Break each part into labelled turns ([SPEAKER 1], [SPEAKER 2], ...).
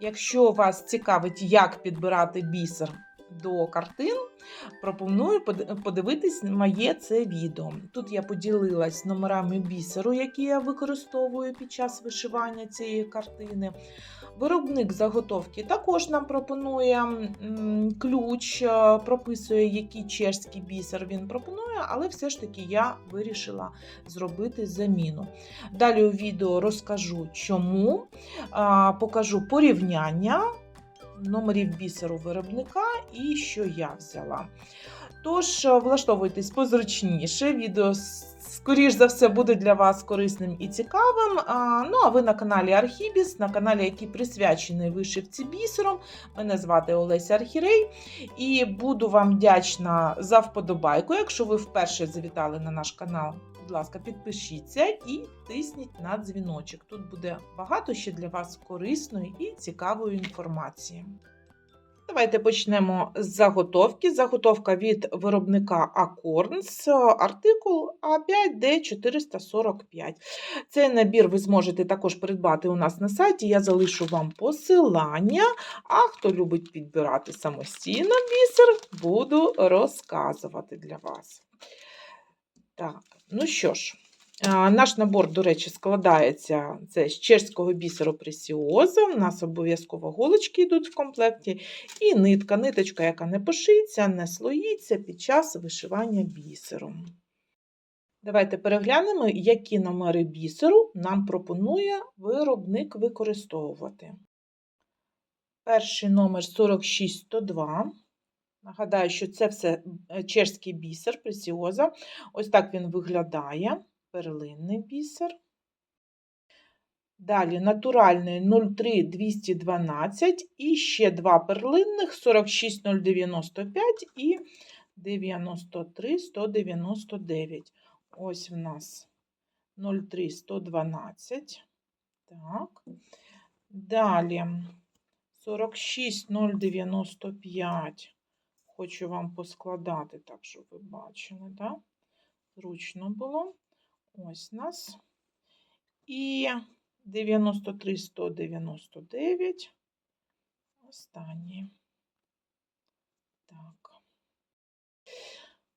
[SPEAKER 1] Якщо вас цікавить, як підбирати бісер до картин, пропоную под- подивитись моє це відео. Тут я поділилась номерами бісеру, які я використовую під час вишивання цієї картини. Виробник заготовки також нам пропонує ключ, е, прописує, який чешський бісер він пропонує, але все ж таки я вирішила зробити заміну. Далі у відео розкажу, чому, покажу порівняння номерів бісеру виробника і що я взяла. Тож, е, влаштовуйтесь позручніше, відео скоріш за все буде для вас корисним і цікавим. Ну, а ви на каналі Архібіс, на каналі, який присвячений вишивці бісером. Мене звати Олеся Архірей, і буду вам вдячна за вподобайку. Якщо ви вперше завітали на наш канал, будь ласка, підпишіться і тисніть на дзвіночок. Тут буде багато ще для вас корисної і цікавої інформації. Давайте почнемо з заготовки. Заготовка від виробника Acorns, артикул А5D445. Цей набір ви зможете також придбати у нас на сайті. Я залишу вам посилання. А хто любить підбирати самостійно бісер, буду розказувати для вас. Так, ну що ж, наш набор, до речі, складається це з чешського бісеру пресіоза. У нас обов'язково голочки йдуть в комплекті, і нитка, ниточка, яка не пошиється, не слоїться під час вишивання бісером. Давайте переглянемо, які номери бісеру нам пропонує виробник використовувати. Перший номер 46102. Нагадаю, що це все е, чешський бісер пресіоза. Ось так він виглядає. Перлинний бісер. Далі натуральний 03212 і ще два перлинних 46095 і 93199. Ось в нас 03112. Так. Далі 46095. Хочу вам поскладати так, щоб ви бачили, так? Зручно було. Ось нас. І 93 199. Останній. Так.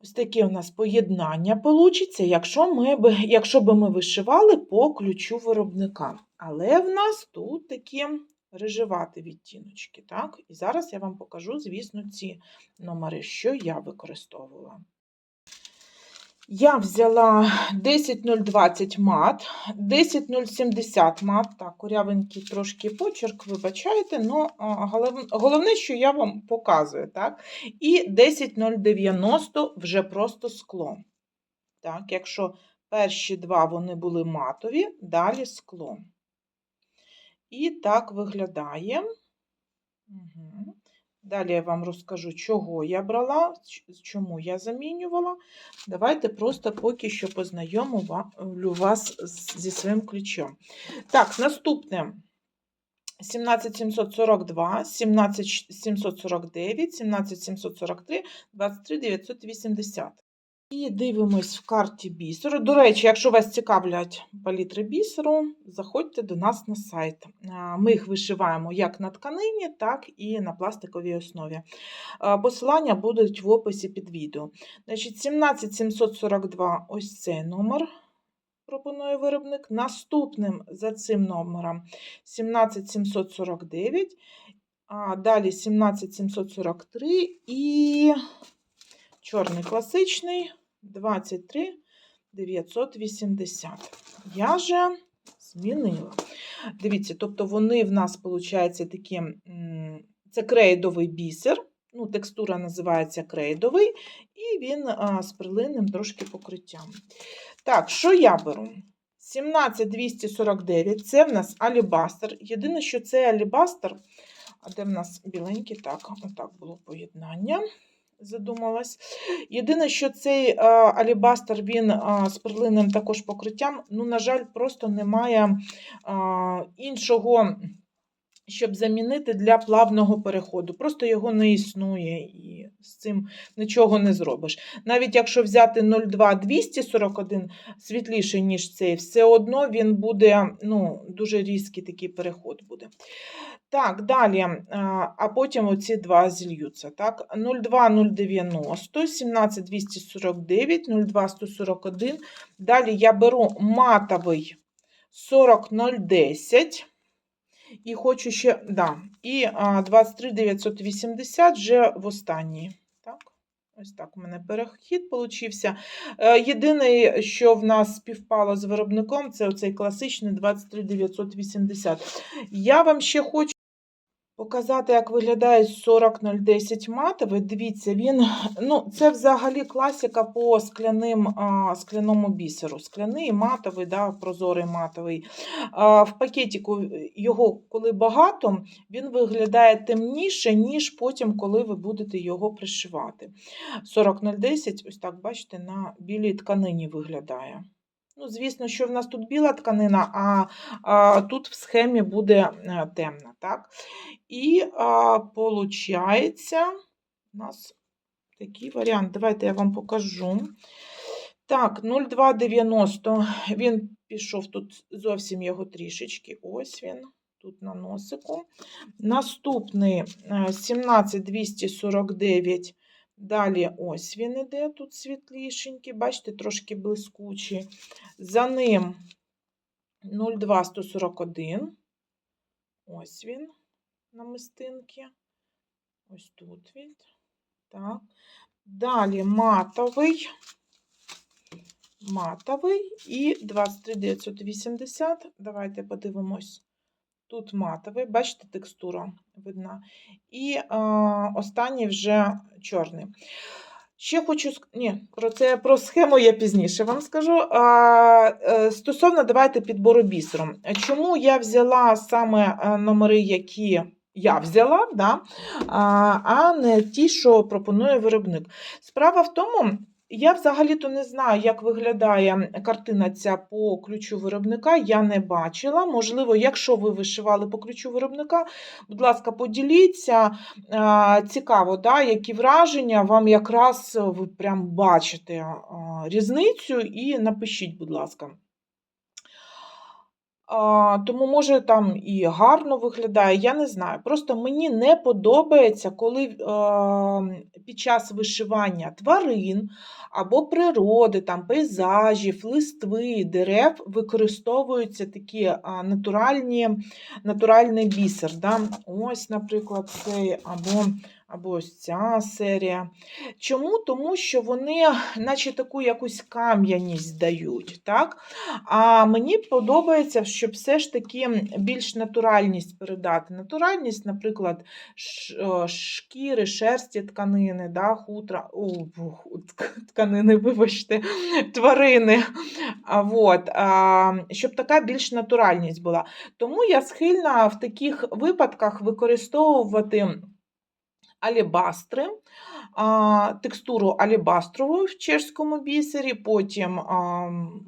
[SPEAKER 1] Ось таке у нас поєднання получиться, якщо, ми, би- якщо би ми вишивали по ключу виробника. Але в нас тут такі рижеваті відтіночки. Так? І зараз я вам покажу, звісно, ці номери, що я використовувала. Я взяла 10020 мат, 10070 мат, так, курявенький трошки почерк, вибачайте, но головне, що я вам показую, так? І 10090 вже просто скло. Так, якщо перші два вони були матові, далі скло. І так виглядає. Угу. Далі я вам розкажу, чого я брала, чому я замінювала. Давайте просто поки що познайомлю вас зі своїм ключом. Так, наступне 17742, 17749, 17743, 23980. І дивимось в карті бісеру. До речі, якщо вас цікавлять палітри бісеру, заходьте до нас на сайт. Ми їх вишиваємо як на тканині, так і на пластиковій основі. Посилання будуть в описі під відео. Значить, 17742 ось цей номер пропонує виробник. Наступним за цим номером 17749, а далі 17743 і чорний класичний 23 980. Я же змінила. Дивіться, тобто вони в нас, виходить, такі, це крейдовий бісер, ну, текстура називається крейдовий, і він а, з перлинним трошки покриттям. Так, що я беру? 17249 це в нас алібастер. Єдине, що це алібастер, а де в нас біленький, так, отак було поєднання задумалась. Єдине, що цей а, алібастер він а, з перлинним також покриттям, ну, на жаль, просто немає а, іншого щоб замінити для плавного переходу. Просто його не існує і з цим нічого не зробиш. Навіть якщо взяти 0,241 світліший, ніж цей, все одно він буде ну, дуже різкий такий переход буде. Так, далі, а, а потім оці два зільються. Так? 0,2090, 17249, 0,2141. Далі я беру матовий 40010. І хочу ще, да, і а, 23980 вже в останній. Так, ось так у мене перехід получився. Е, Єдине, що в нас співпало з виробником, це оцей класичний 23980. Я вам ще хочу показати, як виглядає 40010 матовий. Дивіться, він, ну, це взагалі класика по скляним, а, скляному бісеру. Скляний, матовий, да, прозорий матовий. А, в пакетику його, коли багато, він виглядає темніше, ніж потім, коли ви будете його пришивати. 40010, ось так, бачите, на білій тканині виглядає. Ну, звісно, що в нас тут біла тканина, а, а тут в схемі буде е, темна. Так? І а, получається, у нас такий варіант. Давайте я вам покажу. Так, 0,290. Він пішов тут зовсім його трішечки. Ось він, тут на носику. Наступний е, 17249. Далі ось він іде, тут світлішенький, бачите, трошки блискучий. За ним 0,2141. Ось він намистинки. Ось тут він. Так. Далі матовий. Матовий і 23980. Давайте подивимось. Тут матовий, бачите, текстура видна. І е, останній вже чорний. Ще хочу ні, про це про схему я пізніше вам скажу. А, е, стосовно давайте підбору бісером. Чому я взяла саме е, номери, які я взяла, да, а, а не ті, що пропонує виробник. Справа в тому, я взагалі-то не знаю, як виглядає картина ця по ключу виробника. Я не бачила. Можливо, якщо ви вишивали по ключу виробника, будь ласка, поділіться. Цікаво, да, які враження вам якраз ви прям бачите різницю, і напишіть, будь ласка. Тому, може, там і гарно виглядає, я не знаю. Просто мені не подобається, коли е, під час вишивання тварин або природи, там, пейзажів, листви, дерев використовуються такі натуральні, натуральний бісер. Да? Ось, наприклад, цей, або, або ось ця серія. Чому? Тому що вони, наче таку якусь кам'яність дають. Так? А мені подобається, щоб все ж таки більш натуральність передати. Натуральність, наприклад, шкіри, шерсті тканини, да, хутра, о, тканини, вибачте, тварини. А, вот, а, щоб така більш натуральність була. Тому я схильна в таких випадках використовувати алібастри, текстуру алібастрову в чешському бісері, потім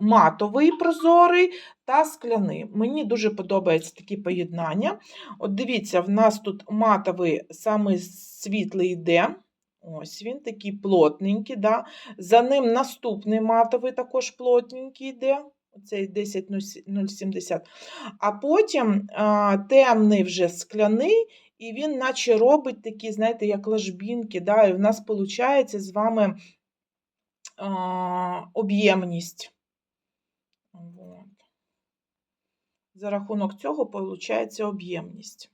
[SPEAKER 1] матовий прозорий та скляний. Мені дуже подобається такі поєднання. От дивіться, в нас тут матовий самий світлий йде. Ось він такий плотненький. Да? За ним наступний матовий також плотненький йде. Оцей 10070. А потім а, темний вже скляний, і він наче робить такі, знаєте, як лажбінки. Да? І в нас виходить з вами об'ємність. За рахунок цього виходить об'ємність.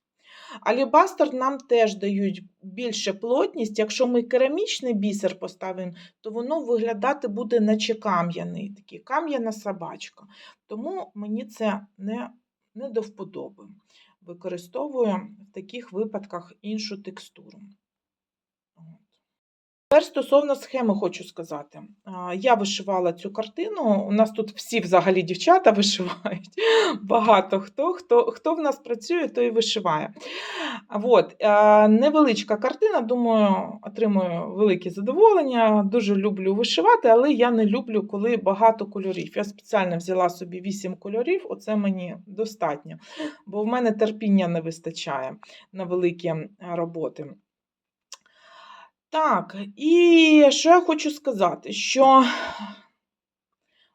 [SPEAKER 1] Алібастер нам теж дають більше плотність. Якщо ми керамічний бісер поставимо, то воно виглядати буде наче кам'яний, такий кам'яна собачка. Тому мені це не, не до вподоби. Використовую в таких випадках іншу текстуру. Тепер стосовно схеми хочу сказати. Я вишивала цю картину. У нас тут всі взагалі дівчата вишивають. Багато хто, хто, хто в нас працює, той вишиває. От, невеличка картина, думаю, отримую велике задоволення. Дуже люблю вишивати, але я не люблю, коли багато кольорів. Я спеціально взяла собі 8 кольорів, оце мені достатньо, бо в мене терпіння не вистачає на великі е, роботи. Так, і що я хочу сказати, що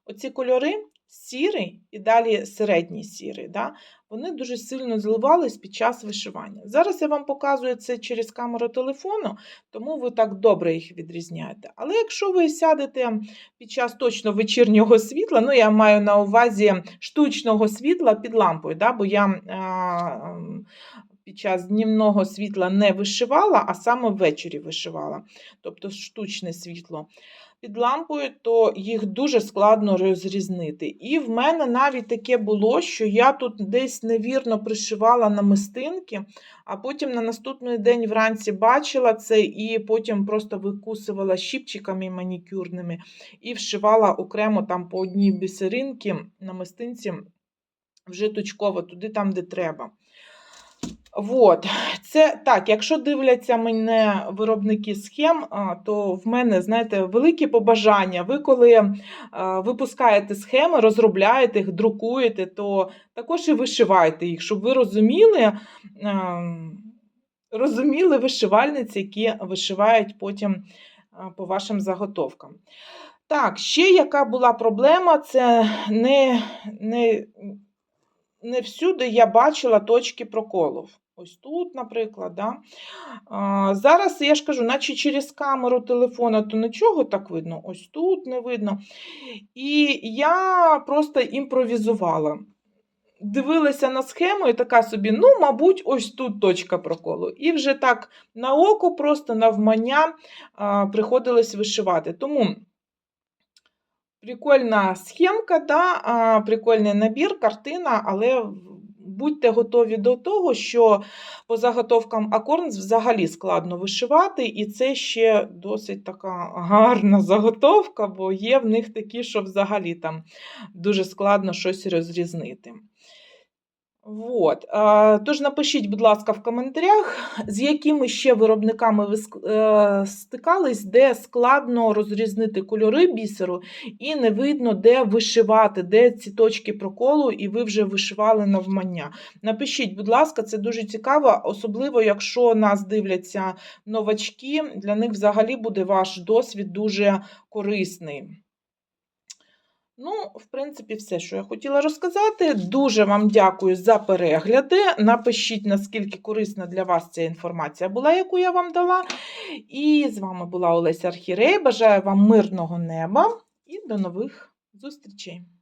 [SPEAKER 1] оці кольори сірий і далі середній сірий, да, вони дуже сильно зливались під час вишивання. Зараз я вам показую це через камеру телефону, тому ви так добре їх відрізняєте. Але якщо ви сядете під час точно вечірнього світла, ну я маю на увазі штучного світла під лампою, да, бо я а, під час днівного світла не вишивала, а саме ввечері вишивала, тобто штучне світло. Під лампою, то їх дуже складно розрізнити. І в мене навіть таке було, що я тут десь невірно пришивала намистинки, а потім на наступний день вранці бачила це і потім просто викусувала щіпчиками манікюрними і вшивала окремо там по одній бісеринці намистинці вже точково туди, там, де треба. Вот. Це так, якщо дивляться мене виробники схем, то в мене, знаєте, великі побажання. Ви коли випускаєте схеми, розробляєте їх, друкуєте, то також і вишивайте їх, щоб ви розуміли, розуміли вишивальниці, які вишивають потім по вашим заготовкам. Так, ще яка була проблема, це не, не, не всюди я бачила точки проколів. Ось тут, наприклад. Да? А, зараз я ж кажу, наче через камеру телефона, то нічого так видно, ось тут не видно. І я просто імпровізувала. Дивилася на схему і така собі, ну, мабуть, ось тут точка проколу. І вже так на око, просто навмання приходилось вишивати. Тому прикольна схемка, да, прикольний набір, картина, але будьте готові до того, що по заготовкам Акорнс взагалі складно вишивати, і це ще досить така гарна заготовка, бо є в них такі, що взагалі там дуже складно щось розрізнити. Вот. Тож напишіть, будь ласка, в коментарях, з якими ще виробниками ви е, стикались, де складно розрізнити кольори бісеру, і не видно, де вишивати, де ці точки проколу, і ви вже вишивали навмання. Напишіть, будь ласка, це дуже цікаво, особливо, якщо нас дивляться новачки, для них взагалі буде ваш досвід дуже корисний. Ну, в принципі, все, що я хотіла розказати. Дуже вам дякую за перегляди. Напишіть, наскільки корисна для вас ця інформація була, яку я вам дала. І з вами була Олеся Архірей. Бажаю вам мирного неба і до нових зустрічей!